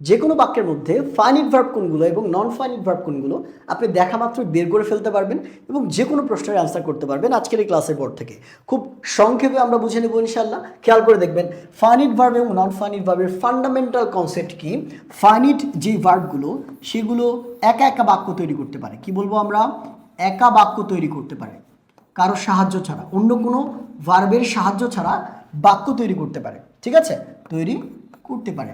যে কোনো বাক্যের মধ্যে ফাইনিট ভার্ব কোনগুলো এবং নন ফাইনিট ভার্ব কোনগুলো আপনি দেখা মাত্র বের করে ফেলতে পারবেন এবং যে কোনো প্রশ্নের অ্যান্সার করতে পারবেন আজকের এই ক্লাসের পর থেকে। খুব সংক্ষেপে আমরা বুঝে নেব ইনশাল্লাহ খেয়াল করে দেখবেন ফাইনিট ভার্ব এবং নন ফাইনিট ভার্বের ফান্ডামেন্টাল কনসেপ্ট কি? ফাইনিট যে ভার্বগুলো সেগুলো একা একা বাক্য তৈরি করতে পারে। কি বলব আমরা? একা বাক্য তৈরি করতে পারে। কারও সাহায্য ছাড়া, অন্য কোনো ভার্বের সাহায্য ছাড়া বাক্য তৈরি করতে পারে। ঠিক আছে? তৈরি করতে পারে।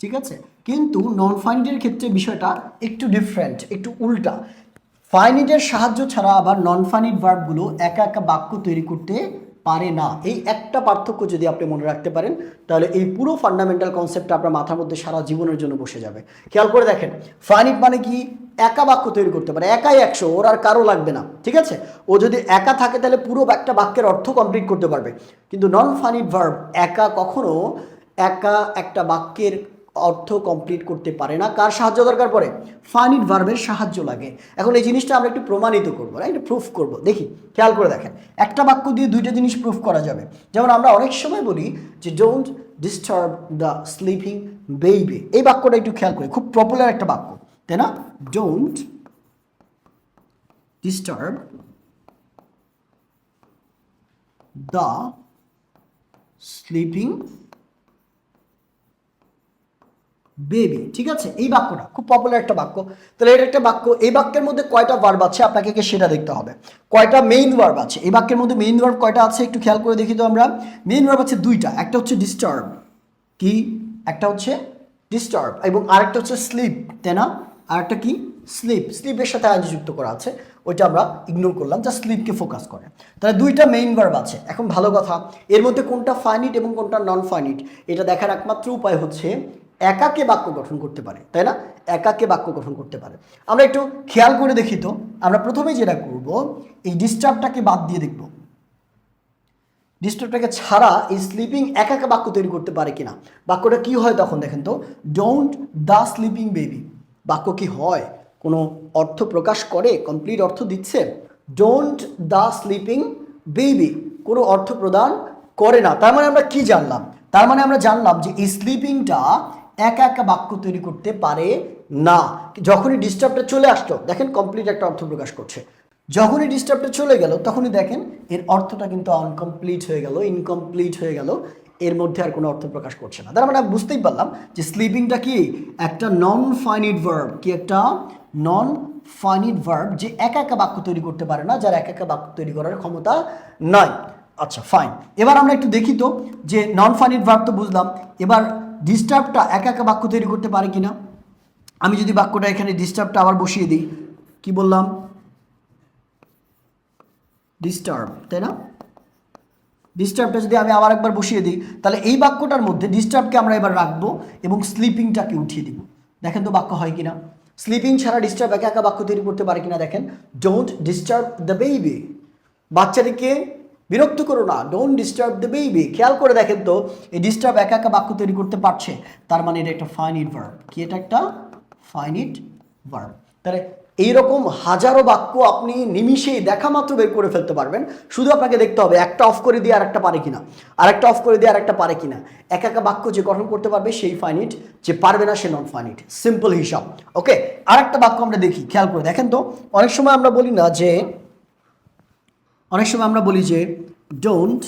ঠিক আছে? কিন্তু নন ফাইনিটের ক্ষেত্রে বিষয়টা একটু ডিফারেন্ট একটু উল্টা। ফাইনিটের সাহায্য ছাড়া আবার নন ফাইনিট ভার্বগুলো একা একা বাক্য তৈরি করতে পারে না। এই একটা পার্থক্য যদি আপনি মনে রাখতে পারেন, তাহলে এই পুরো ফান্ডামেন্টাল কনসেপ্টটা আপনার মাথার মধ্যে সারা জীবনের জন্য বসে যাবে। খেয়াল করে দেখেন ফাইনিট মানে কি একা বাক্য তৈরি করতে পারে, একাই একশো, ওর আর কারও লাগবে না, ঠিক আছে? ও যদি একা থাকে, তাহলে পুরো একটা বাক্যের অর্থ কমপ্লিট করতে পারবে। কিন্তু নন ফাইনিট ভার্ব একা কখনো একা একটা বাক্যের অর্থ কমপ্লিট করতে পারে না। কার সাহায্য দরকার পড়ে? ফাইনিট ভার্বের সাহায্য লাগে। এখন এই জিনিসটা আমরা একটু প্রমাণিত করব রাইট প্রুফ করব। দেখি, খেয়াল করে দেখেন। একটা বাক্য দিয়ে দুইটা জিনিস প্রুফ করা যাবে। যেমন আমরা অনেক সময় বলি যে don't disturb the sleeping baby এই বাক্যটা একটু খেয়াল করি, খুব পপুলার একটা বাক্য, তাই না? Don't disturb the sleeping baby ঠিক আছে? এই বাক্যটা খুব পপুলার একটা বাক্য। তাহলে এটা একটা বাক্য, এই বাক্যের মধ্যে কয়টা ভার্ব আছে? আপনাকে সেটা দেখতে হবে। কয়টা মেইন ভার্ব আছে? এই বাক্যের মধ্যে মেইন ভার্ব কয়টা আছে? একটু খেয়াল করে দেখি তো আমরা। মেইন ভার্ব আছে দুইটা, একটা হচ্ছে ডিস্টার্ব কি? একটা হচ্ছে ডিস্টার্ব এবং আরেকটা হচ্ছে স্লিপ তাই না? আরেকটা কি? স্লিপ স্লিপের সাথে আইন যুক্ত করা আছে, ওইটা আমরা ইগনোর করলাম যা স্লিপকে ফোকাস করে। তাহলে দুইটা মেইন ভার্ব আছে। এখন ভালো কথা, এর মধ্যে কোনটা ফাইনিট এবং কোনটা নন ফাইনিট এটা দেখার একমাত্র উপায় হচ্ছে একাকে বাক্য গঠন করতে পারে, তাই না? একাকে বাক্য গঠন করতে পারে। আমরা একটু খেয়াল করে দেখি তো, আমরা প্রথমে যেটা করব, এই ডিস্টার্বটাকে বাদ দিয়ে দেখব। ডিস্টার্বটাকে ছাড়া এই স্লিপিং একা একা বাক্য তৈরি করতে পারে কিনা। বাক্যটা কি হয় তখন দেখেন তো ডোন্ট দ্য স্লিপিং বেবি বাক্য কি হয়? কোনো অর্থ প্রকাশ করে? কমপ্লিট অর্থ দিচ্ছে? ডোন্ট দ্য স্লিপিং বেবি কোনো অর্থ প্রদান করে না। তার মানে আমরা কি জানলাম? তার মানে আমরা জানলাম যে এই স্লিপিংটা একা একা বাক্য তৈরি করতে পারে না। যখনই ডিস্টার্বটা চলে আসলো, দেখেন কমপ্লিট একটা অর্থ প্রকাশ করছে। যখনই ডিস্টার্বটা চলে গেল, তখনই দেখেন এর অর্থটা কিন্তু আনকমপ্লিট হয়ে গেল ইনকমপ্লিট হয়ে গেল। এর মধ্যে আর কোনো অর্থ প্রকাশ করছে না। তার মানে বুঝতেই পারলাম যে স্লিপিংটা কি? একটা নন ফাইনিট ভার্ব কি একটা? নন ফাইনিট ভার্ব যে একা একা বাক্য তৈরি করতে পারে না, যার একা একা বাক্য তৈরি করার ক্ষমতা নাই। আচ্ছা ফাইন এবার আমরা একটু দেখি তো, যে নন ফাইনিট ভার্ব তো বুঝলাম। এবার ডিস্টার্বটা একা একা বাক্য তৈরি করতে পারে কিনা? আমি যদি বাক্যটা এখানে ডিস্টার্বটা আবার বসিয়ে দিই, কি বললাম? ডিস্টার্ব তাই না? ডিস্টার্বটা যদি আমি আবার একবার বসিয়ে দিই, তাহলে এই বাক্যটার মধ্যে ডিস্টার্বকে আমরা এবার রাখব এবং স্লিপিংটাকে উঠিয়ে দিব। দেখেন তো বাক্য হয় কিনা? স্লিপিং ছাড়া ডিস্টার্ব একা একা বাক্য তৈরি করতে পারে কিনা দেখেন? ডোন্ট ডিস্টার্ব দ্য বেবি বাচ্চাটিকে বিরক্ত করো না ডোন্ট ডিস্টার্ব দ্য বেবি খেয়াল করে দেখেন তো, এই ডিস্টার্ব একা একা বাক্য তৈরি করতে পারছে। তার মানে এটা একটা ফাইনিট ভার্ব কি এটা একটা? ফাইনিট ভার্ব তাহলে এইরকম হাজারো বাক্য আপনি নিমিষেই দেখা মাত্র বের করে ফেলতে পারবেন। শুধু আপনাকে দেখতে হবে, একটা অফ করে দিয়ে আরেকটা পারে কিনা। আরেকটা অফ করে দিয়ে আরেকটা পারে কিনা। একা একা বাক্য যে গঠন করতে পারবে, সেই ফাইনিট যে পারবে না, সে নন ফাইনিট সিম্পল হিসাব। ওকে আরেকটা বাক্য আমরা দেখি, খেয়াল করে। দেখেন তো, অনেক সময় আমরা বলি না যে অনেক সময় আমরা বলি যে ডোন্ট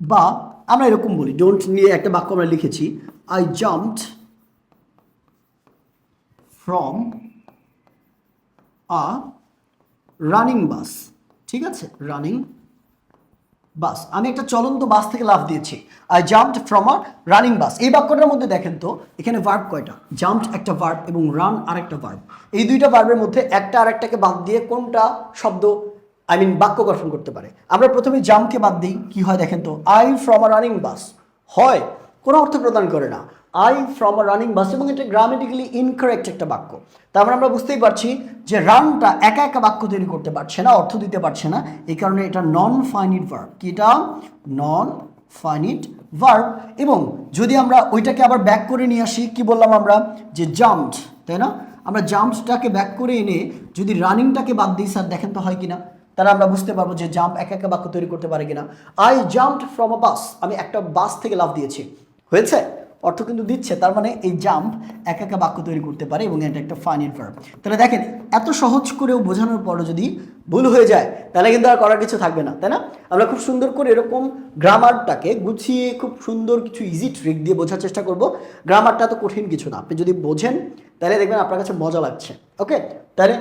বা আমরা এরকম বলি ডোন্ট নিয়ে একটা বাক্য আমরা লিখেছি I jumped from a running bus ঠিক আছে? Running bus. আমি একটা চলন্ত বাস থেকে লাফ দিয়েছি। I jumped from a running bus এই বাক্যটার মধ্যে দেখেন তো, এখানে ভার্ব কয়টা? জাম্পড একটা ভার্ব এবং রান আর একটা ভার্ব এই দুইটা ভার্বের মধ্যে একটা আর একটাকে বাদ দিয়ে কোনটা শব্দ আই মিন বাক্য গঠন করতে পারে। আমরা প্রথমে জাম্পকে বাদ দিই। কি হয় দেখেন তো? I from a running bus হয়, কোনো অর্থ প্রদান করে না। I from a running bus এবং এটা গ্রামেটিক্যালি ইনকারেক্ট একটা বাক্য। তার মানে আমরা বুঝতেই পারছি যে রানটা একা একা বাক্য তৈরি করতে পারছে না, অর্থ দিতে পারছে না। এই কারণে এটা নন ফাইনিট ভার্ব কি এটা? নন ফাইনিট ভার্ব এবং যদি আমরা ওইটাকে আবার ব্যাক করে নিয়ে আসি, কি বললাম আমরা? যে জাম্পড তাই না? আমরা জাম্পসটাকে ব্যাক করে এনে যদি রানিংটাকে বাদ দিই, স্যার, দেখেন তো হয় কিনা তাহলে আমরা বুঝতে পারব যে জাম্প একা একা বাক্য তৈরি করতে পারে কিনা I jumped from a bus আমি একটা বাস থেকে লাভ দিয়েছি। হয়েছে? অর্থ কিন্তু দিচ্ছে, তার মানে এই জাম্প একা একা বাক্য তৈরি করতে পারে এবং এটা একটা ফাইনিট ভার্ব তাহলে দেখেন, এত সহজ করেও বোঝানোর পরও যদি ভুল হয়ে যায়, তাহলে কিন্তু আর করার কিছু থাকবে না, তাই না? আমরা খুব সুন্দর করে এরকম গ্রামারটাকে গুছিয়ে খুব সুন্দর কিছু ইজি ট্রিক দিয়ে বোঝার চেষ্টা করব। গ্রামারটা তো কঠিন কিছু না, আপনি যদি বোঝেন, তাহলে দেখবেন আপনার কাছে মজা লাগছে ওকে তাহলে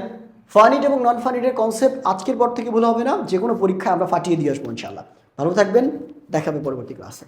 ফানিট এবং নন ফানিটের কনসেপ্ট আজকের পর থেকে ভুল হবে না যে কোনো পরীক্ষায় আমরা ফাটিয়ে দিয়ে আসব ইনশাল্লাহ ভালো থাকবেন, দেখাবে পরবর্তী ক্লাসে